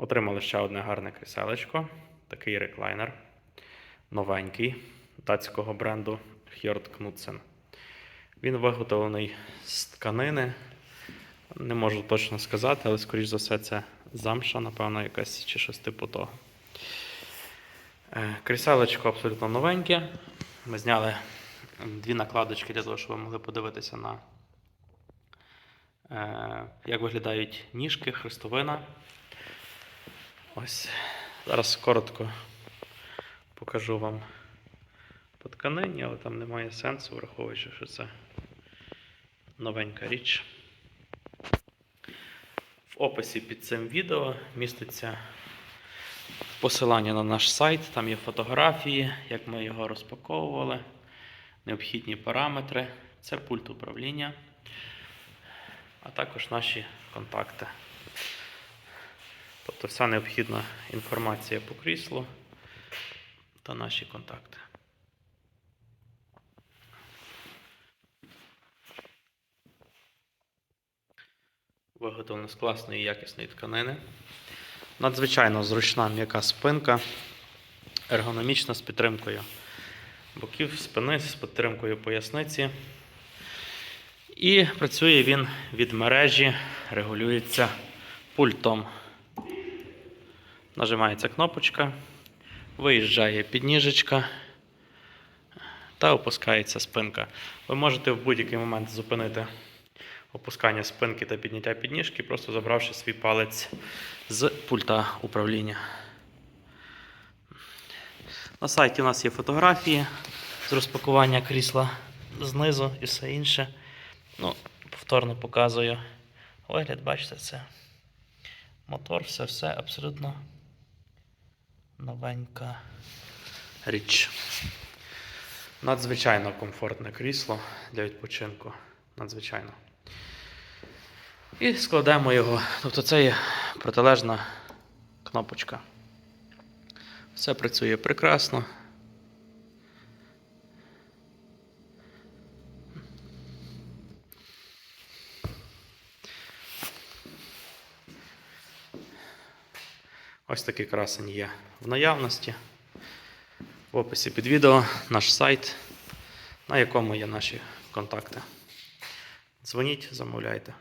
Отримали ще одне гарне кріселечко. Такий реклайнер. Новенький датського бренду Hjort Knudsen. Він виготовлений з тканини. Не можу точно сказати, але скоріш за все це замша, напевно, якась чи щось типу того. Е, Кріселечко абсолютно новеньке. Ми зняли дві накладочки для того, щоб ви могли подивитися на е, як виглядають ніжки, хрестовина. Ось. Зараз коротко покажу вам по тканині, але там немає сенсу, враховуючи, що це новенька річ. В описі під цим відео міститься посилання на наш сайт, там є фотографії, як ми його розпаковували, необхідні параметри. Це пульт управління, а також наші контакти. Тобто вся необхідна інформація по кріслу та наші контакти. Виготовлено з класної якісної тканини. Надзвичайно зручна м'яка спинка, ергономічна з підтримкою боків спини, з підтримкою поясниці. І працює він від мережі, регулюється пультом. Нажимається кнопочка, виїжджає підніжечка та опускається спинка. Ви можете в будь-який момент зупинити опускання спинки та підняття підніжки, просто забравши свій палець з пульта управління. На сайті у нас є фотографії з розпакування крісла знизу і все інше. Ну, повторно показую вигляд, бачите, це мотор, все, все абсолютно новенька річ. Надзвичайно комфортне крісло для відпочинку. Надзвичайно. І складемо його. Тобто це є протилежна кнопочка. Все працює прекрасно. Ось такий красень є в наявності. В описі під відео наш сайт, на якому є наші контакти. Дзвоніть, замовляйте.